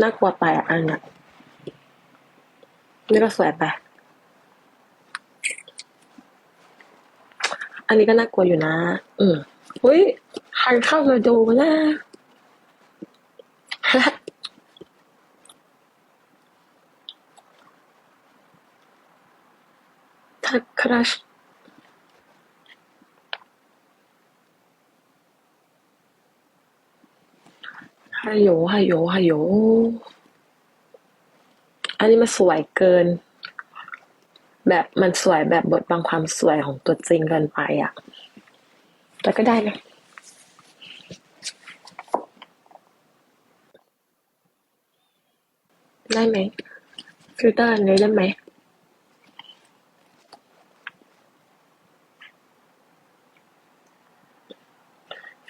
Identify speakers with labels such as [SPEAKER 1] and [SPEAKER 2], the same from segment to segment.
[SPEAKER 1] น่ากลัวไปอะอันเนี้ยนี่ก็สวยไป อันนี้ก็น่ากลัวอยู่นะอืมอุ้ยหันเข้ามาดูนะถ้าคราช ฮัลโหลฮัลโหลฮัลโหลอันนี้มันสวยเกิน แบบมันสวยแบบบทบังความสวยของตัวจริงเกินไปอะ แต่ก็ได้นะได้ไหมฟิลเตอร์อันนี้ได้ไหม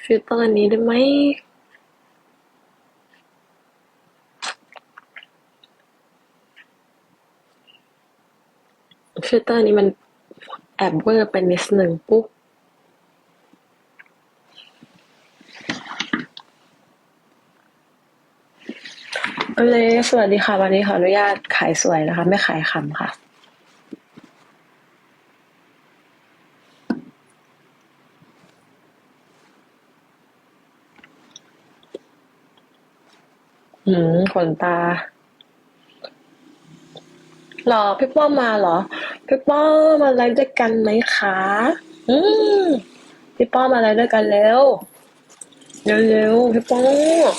[SPEAKER 1] ฟิลเตอร์นี้ได้ไหม ฟิลเตอร์นี้มันแอบเวอร์ไปนิดหนึ่งปุ๊บเอาเลยสวัสดีค่ะ วันนี้ขออนุญาตขายสวยนะคะ ไม่ขายคำค่ะหืมขนตา หรอ พี่ป้อมมาเหรอ พี่ป้อมมาไลฟ์ด้วยกันไหมคะ อืมพี่ป้อมมาไลฟ์ด้วยกันเร็วเร็วๆพี่ป้อม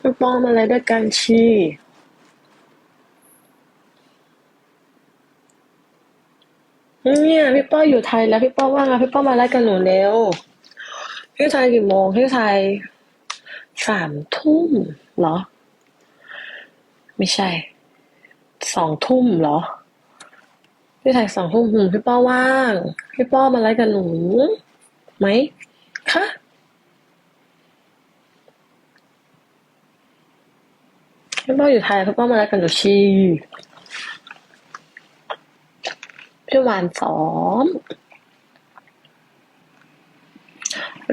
[SPEAKER 1] พี่ป้อมมาไลฟ์ด้วยกันชีเนี่ยพี่ป้ออยู่ไทยแล้วพี่ป้อว่างอะพี่ป้อมาไลฟ์กับหนูเร็วพี่ไทยกี่โมงพี่ไทยสามทุ่มเหรอ ไม่ใช่สองทุ่มเหรอ พี่ไทยสองทุ่มหืมพี่ป้อว่าง พี่ป้อมาไลฟ์กับหนูไหมคะพี่ป้ออยู่ไทยพี่ป้อมาไลฟ์กับหนูชีพี่หวานซ้อม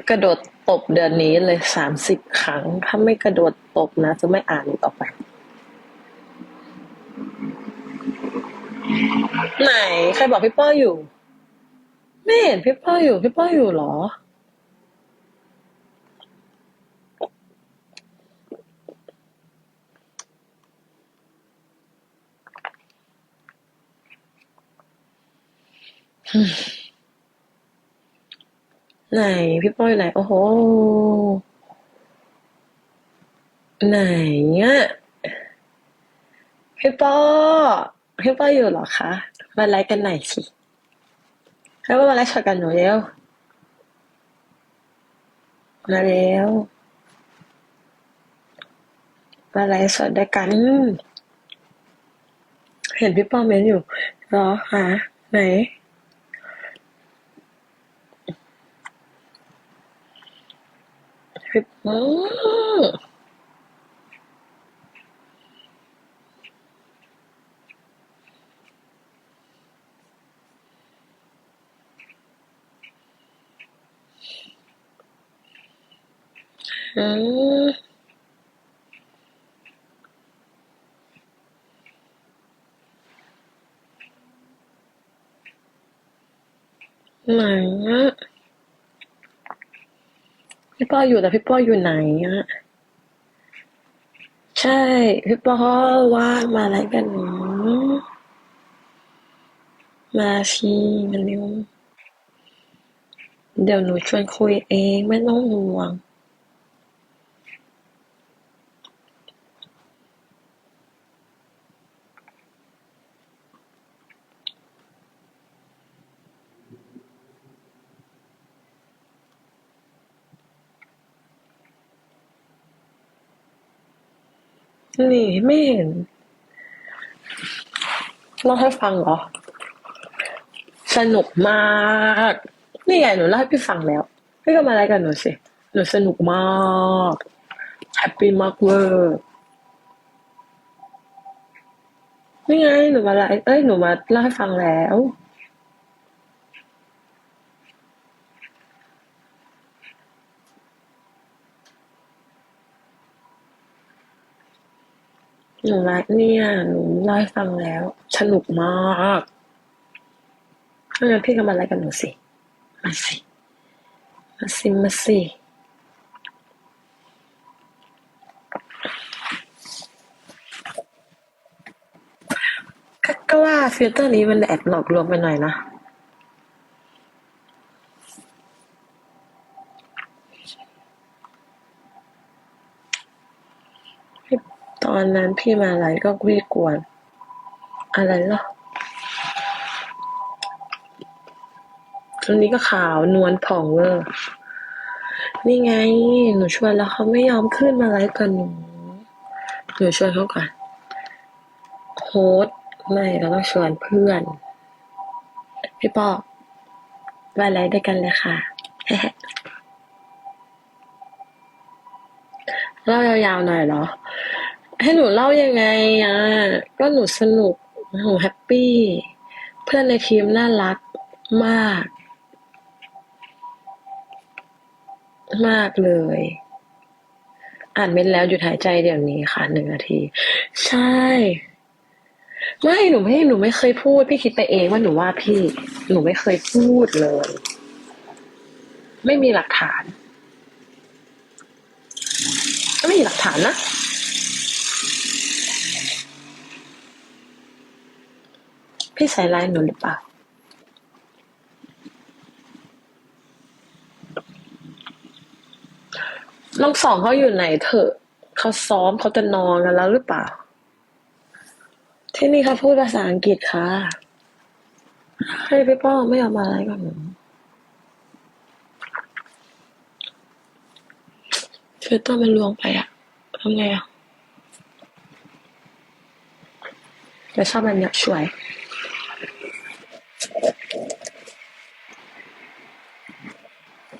[SPEAKER 1] กระโดดตบเดือนนี้เลยสามสิบครั้ง ถ้าไม่กระโดดตบนะ จะไม่อ่านอีกต่อไป ไหนใครบอกพี่ป้ออยู่ ไม่เห็นพี่ป้ออยู่ พี่ป้ออยู่เหรอ ไหนพี่ป้ออยู่ไหน โอ้โห ไหนอะพี่ป้อ พี่ป้ออยู่หรอคะ มาไลฟ์กันหน่อยสิแล้วมาไลฟ์สดกันหนูเร็ว มาเร็ว มาไลฟ์สดด้วยกัน เห็นพี่ป้อเมนอยู่หรอหาไหนพี่ป้อ ไหนอะพี่ป้ออยู่แต่พี่ป้ออยู่ไหนอะใช่ พี่ป้อว่างมาอะไรกันหนูมาสิมาเร็วเดี๋ยวหนูชวนคุยเองไม่ต้องห่วง นี่ไม่เห็นเล่าให้ฟังเหรอ สนุกมาก นี่ไงหนูเล่าให้พี่ฟังแล้ว พี่ก็มาอะไรกันหนูสิ หนูสนุกมากแฮปปี้มากเวอร์นี่ไงหนูมาไลฟ์เอ้ยหนูมาเล่าให้ฟังแล้ว หนูรักเนี่ยหนูเล่าให้ฟังแล้ว สนุกมากถ้างั้นพี่ก็มาไลกับหนูสิ มาสิ มาสิ มาสิก็ว่าฟิลเตอร์นี้มันแอบหลอกลวงไปหน่อยนะ ตอนนั้นพี่มาไลฟ์ก็วีกวน อะไรเหรอตอนนี้ก็ขาวนวลผ่องเวอร์นี่ไง หนูชวนแล้วเขาไม่ยอมขึ้นมาไลฟ์กับหนู หนูชวนเขาก่อนโฮสต์ไม่เราต้องชวนเพื่อน พี่ปอไปไลฟ์ด้วยกันเลยค่ะ เล่ายาวๆหน่อยเหรอ ให้หนูเล่ายังไงอะ ก็หนูสนุก หนูแฮปปี้ เพื่อนในทีมน่ารักมาก มากเลย อ่านเม้นแล้วหยุดหายใจเดี๋ยวนี้ค่ะหนึ่งนาที ใช่ ไม่หนูไม่หนูไม่เคยพูด พี่คิดไปเองว่าหนูว่าพี่ หนูไม่เคยพูดเลย ไม่มีหลักฐาน ไม่มีหลักฐานนะ พี่ใส่ร้ายหนูหรือเปล่าน้องสองเขาอยู่ไหนเถอะเขาซ้อมเขาจะนอนกันแล้วหรือเปล่า ที่นี่เขาพูดภาษาอังกฤษค่ะให้พี่ป้อไม่เอามาอะไรกับหนูฟิลเตอร์มันลวงไปอะทำไงอะแต่ชอบมันเนี่ยช่วย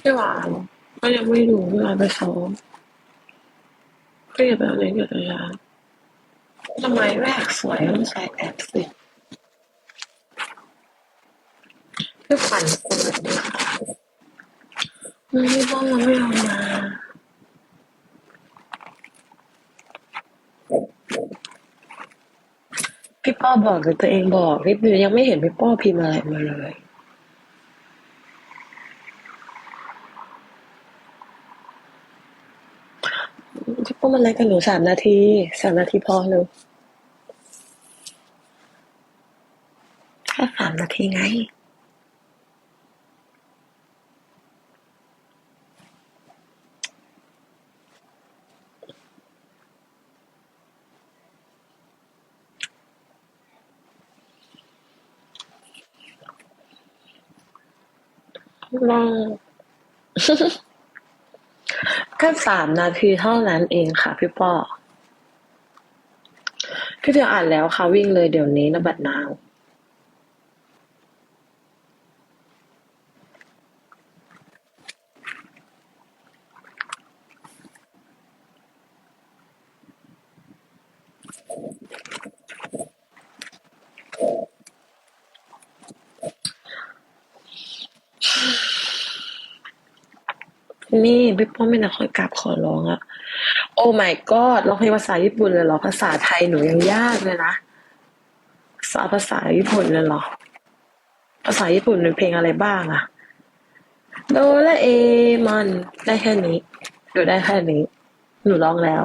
[SPEAKER 1] ไม่หวานก็ยังไม่รู้เวลาไปซ้อมก็อย่าไปเอาเล่นกับตัวยาทำไมแรกสวยต้องใช้แอปสิไม่ฝันคนแบบนี้ค่ะไม่ต้องเราไม่เอามาพี่ป้อบอกหรือตัวเองบอกพี่ยังไม่เห็นพี่ป้อพิมพ์อะไรมาเลย พี่ป้อ มันอะไรกับหนูสามนาทีสามนาทีพอเลยแค่สามนาทีไงลอง แค่สามนาทีเท่านั้นเองค่ะพี่ปอพี่เดียวอ่านแล้วค่ะวิ่งเลยเดี๋ยวนี้นะบัดนาว นี่พี่ป้อมไม่นะคอยกราบขอร้องอะโอ้ my god ร้องเพลงภาษาญี่ปุ่นเลยเหรอ ภาษาไทยหนูยังยากเลยนะภาษาภาษาญี่ปุ่นเลยเหรอ ภาษาญี่ปุ่นเป็นเพลงอะไรบ้างอะโดและเอมอนได้แค่นี้หนูได้แค่นี้ หนูร้องแล้ว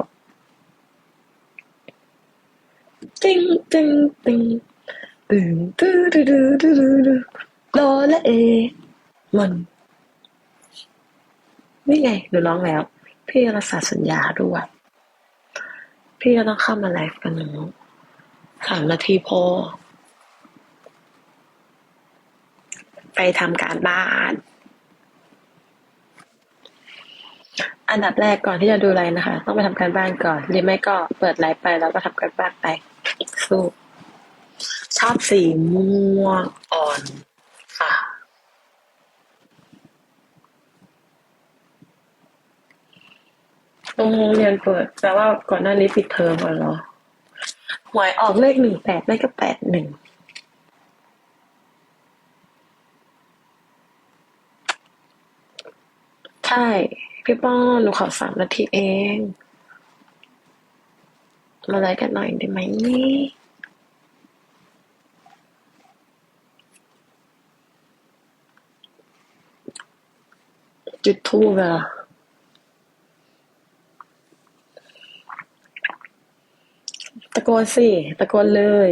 [SPEAKER 1] ติงติงติงตึงตื้อดื้อดื้อดื้อดื้อดื้อโดและเอมอน นี่ไงหนูร้องแล้ว พี่รักษาสัญญาด้วย พี่ก็ต้องเข้ามาไลฟ์กับหนูสามนาทีพอ ไปทำการบ้าน อันดับแรกก่อนที่จะดูไลฟ์นะคะ ต้องไปทำการบ้านก่อนหรือไม่ก็เปิดไลฟ์ไปแล้วก็ทำการบ้านไป สู้ ชอบสีม่วงอ่อนค่ะ โรงเรียนเปิดแปลว่าก่อนหน้านี้ปิดเทอมก่อนเหรอ หวยออกเลขหนึ่งแปดได้ก็แปดหนึ่ง ใช่ พี่ป้อนหนูขอสามนาทีเอง มาไลฟ์กันหน่อยได้ไหมนี่จุดทูบอะ ตะ โกนสิ ตะโกนเลย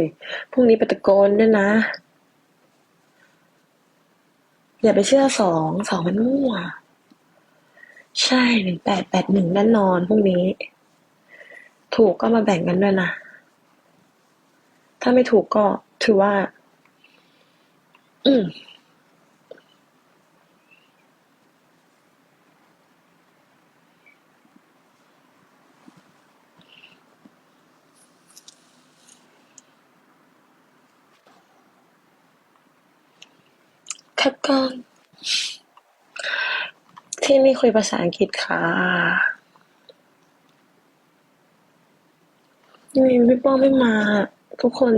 [SPEAKER 1] พรุ่งนี้ไปตะโกนด้วยนะ อย่าไปเชื่อสอง สองมันมั่ว ใช่หนึ่งแปดแปดหนึ่งแน่นอนพรุ่งนี้ ถูกก็มาแบ่งกันด้วยนะ ถ้าไม่ถูกก็ถือว่า อืม คัดก่อนที่นี่คุยภาษาอังกฤษค่ะนี่พี่ป้อไม่มา ทุกคน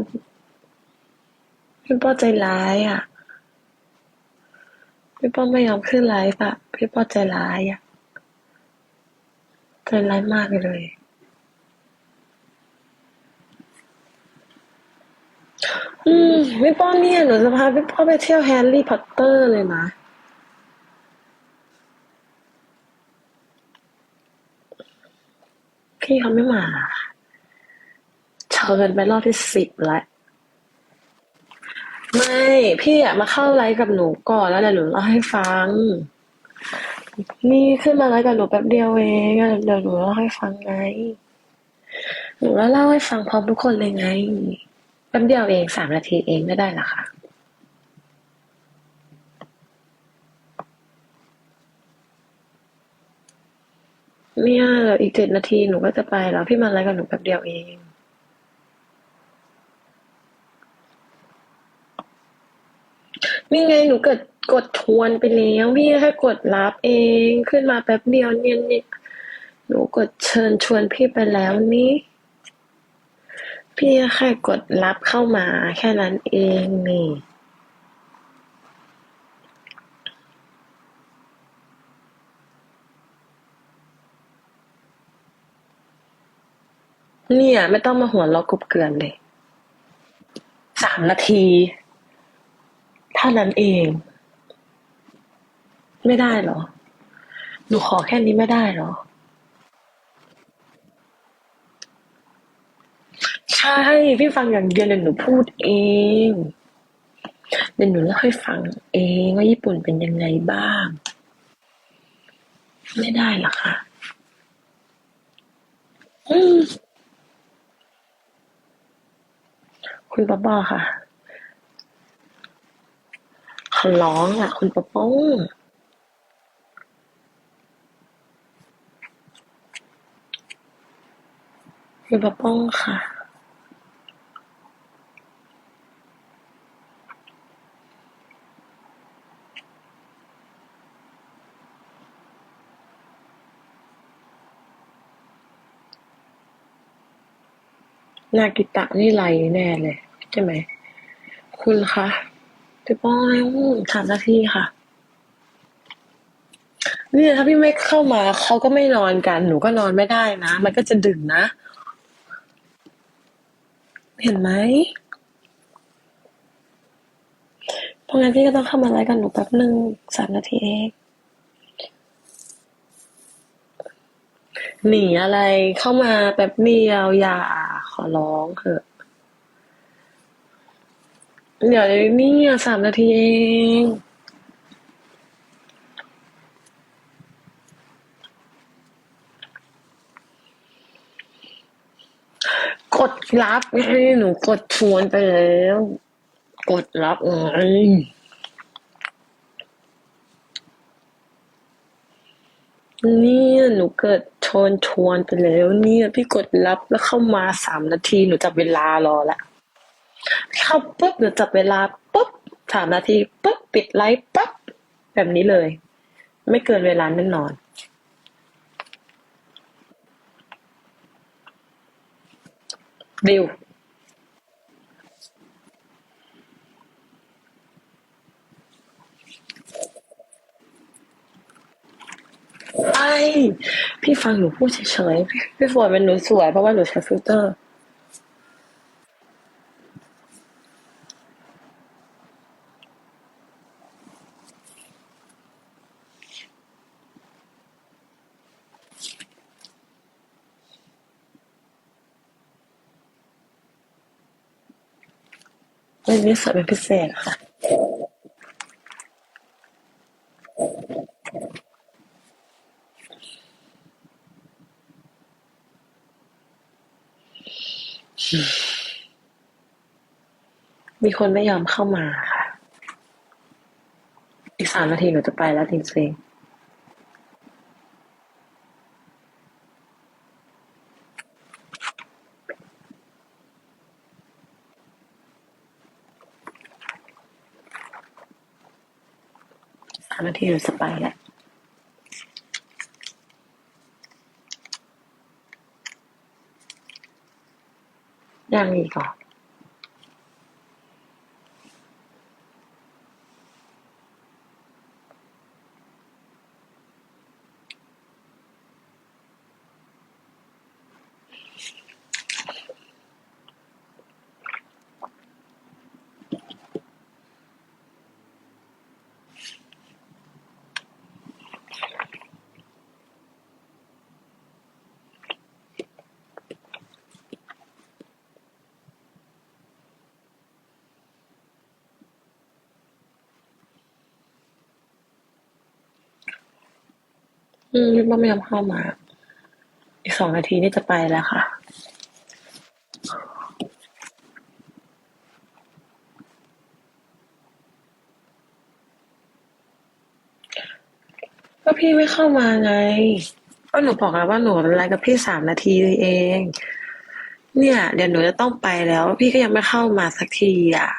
[SPEAKER 1] พี่ป้อใจร้ายอะพี่ป้อไม่ยอมขึ้นไลฟ์อะพี่ป้อใจร้ายอะใจร้ายมากเลย อืมพี่ป้อนเนี่ยหนูจะพาพี่ป้อไปเที่ยวแฮร์รี่พอตเตอร์เลยนะ พี่เขาไม่มาเชิญไปรอบที่สิบแล้ว ไม่ พี่อะมาเข้าไลฟ์กับหนูก่อนแล้วเดี๋ยวหนูเล่าให้ฟัง นี่ขึ้นมาไลฟ์กับหนูแป๊บเดียวเองอะเดี๋ยวหนูเล่าให้ฟังไง หนูแล้วเล่าให้ฟังพร้อมทุกคนเลยไง ป๊บเดียวเองสามนาทีเองไม่ได้หรอคะเนี่ยเหลืออีกเจ็ดนาทีหนูก็จะไปแล้ว พี่มาไลฟ์กับหนูแป๊บเดียวเองนี่ไงหนูกดกดทวนไปแล้วพี่แค่กดรับเองขึ้นมาแป๊บเดียวเนี่ยเนี่ยหนูกดเชิญชวนพี่ไปแล้วนี่ พี่แค่กดรับเข้ามาแค่นั้นเองนี่เนี่ยไม่ต้องมาหัวเราะกรุบเกลือนเลย สามนาที เท่านั้นเอง ไม่ได้เหรอ หนูขอแค่นี้ไม่ได้เหรอ ใช่พี่ฟังอย่างเดียวเดี๋ยหนูพูดเองเดี๋ยวหนูเล่าให้ฟังเองว่าญี่ปุ่นเป็นยังไงบ้าง ไม่ได้หรอคะคุณป๊อปป้อค่ะขอร้องอะ คุณป๊อปป้องคุณป๊อปป้องค่ะ นากิตะนี่ไรแน่เลย ใช่ไหม คุณคะพี่ป้อยถามหน้าทีค่ะเนี่ยถ้าพี่ไม่เข้ามาเขาก็ไม่นอนกัน หนูก็นอนไม่ได้นะ มันก็จะดึกนะ เห็นไหมเพราะงั้นพี่ก็ต้องเข้ามาไลฟ์กับหนูแป๊บหนึ่งสามนาทีเอง หนีอะไรเข้ามาแป๊บเดียวอย่าขอร้องเถอะ เดี๋ยวนี่สามนาทีเองกดรับไงหนูกดชวนไปแล้ว กดรับไงเนี่ยหนูเกิด นชวนไปแล้วเนี่ยพี่กดรับแล้วเข้ามาสามนาทีหนูจับเวลารอละเข้าปุ๊บหนูจับเวลาปุ๊บสามนาทีปุ๊บปิดไลฟ์ปุ๊บแบบนี้เลย ไม่เกินเวลาแน่นอนดิว พี่ฟังหนูพูดเฉยๆพี่ฟฝยเป็นหนูสวยเพราะว่าหนูใช้ฟิลเตอร์เรื่องนี้สวยเป็นพิเศษค่ะ มีคนไม่ยอมเข้ามาค่ะ อีกสามนาทีหนูจะไปแล้วจริงๆสามนาทีหนูจะไปแล้ว ยังอี อืมพี่ป้อมไม่ยอมเข้ามา อีกสองนาทีนี่จะไปแล้วค่ะ ก็พี่ไม่เข้ามาไง ก็หนูบอกแล้วว่าหนูไลน์กับพี่สามนาทีเอง เนี่ย เดี๋ยวหนูจะต้องไปแล้ว พี่ก็ยังไม่เข้ามาสักทีอะ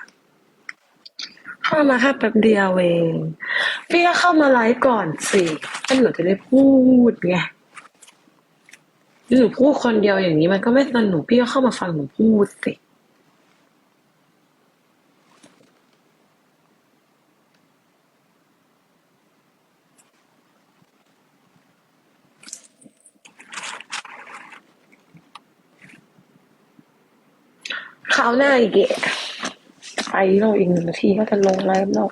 [SPEAKER 1] เข้ามาแค่แป๊บเดียวเอง พี่ก็เข้ามาไลฟ์ก่อนสิแล้วหนูจะได้พูดไงหนูพูดคนเดียวอย่างนี้มันก็ไม่สนุกพี่ก็เข้ามาฟังหนูพูดสิคราวหน้าอีกอ ไฟเราอีกหนึ่งนาทีก็จะลงไลฟ์แล้ว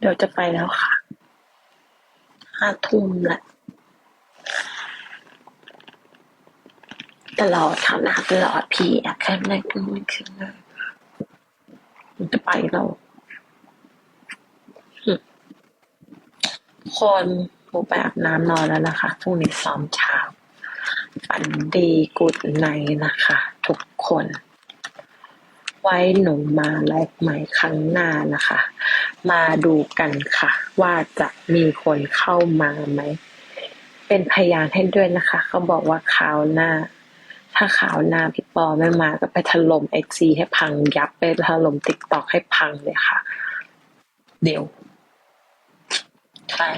[SPEAKER 1] เดี๋ยวจะไปแล้วค่ะ ห้าทุ่มแหละ ตลอดค่ะนะตลอดพี่อะแค่ไม่พูดไม่ขึ้นเลยมันจะไปแล้วอืมคนหนูไปอาบน้ำนอนแล้วนะคะ พรุ่งนี้ซ้อมเช้า ฝันดีกุดในนะคะ ทุกคน ไว้หนูมาไลฟ์ใหม่ครั้งหน้านะคะ มาดูกันค่ะ ว่าจะมีคนเข้ามาไหม เป็นพยานให้ด้วยนะคะ เขาบอกว่าข่าวหน้า ถ้าข่าวหน้าพี่ปอไม่มาก็ไปถล่มเอ็กซีให้พังยับไปถล่มติ๊กตอกให้พังเลยค่ะ เดี๋ยวใช่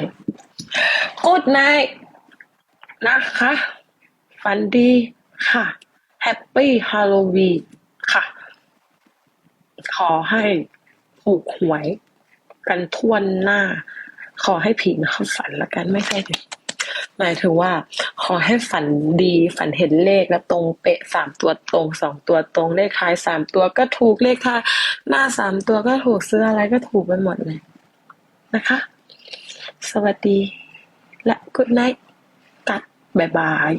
[SPEAKER 1] กูดไนนะคะ ฝันดีค่ะ แฮปปี้ฮาโลวีนค่ะ ขอให้ถูกหวย กันทั่วหน้า ขอให้ผีมาเข้าฝันละกันไม่ใช่ดิหมายถึงว่า ขอให้ฝันดีฝันเห็นเลขแล้วตรงเป๊ะสามตัวตรงสองตัวตรงเลขท้ายสามตัวก็ถูกเลขท้ายหน้าสามตัวก็ถูกซื้ออะไรก็ถูกไปหมดเลยนะคะ สวัสดี และกุดไนท์กัดบายบาย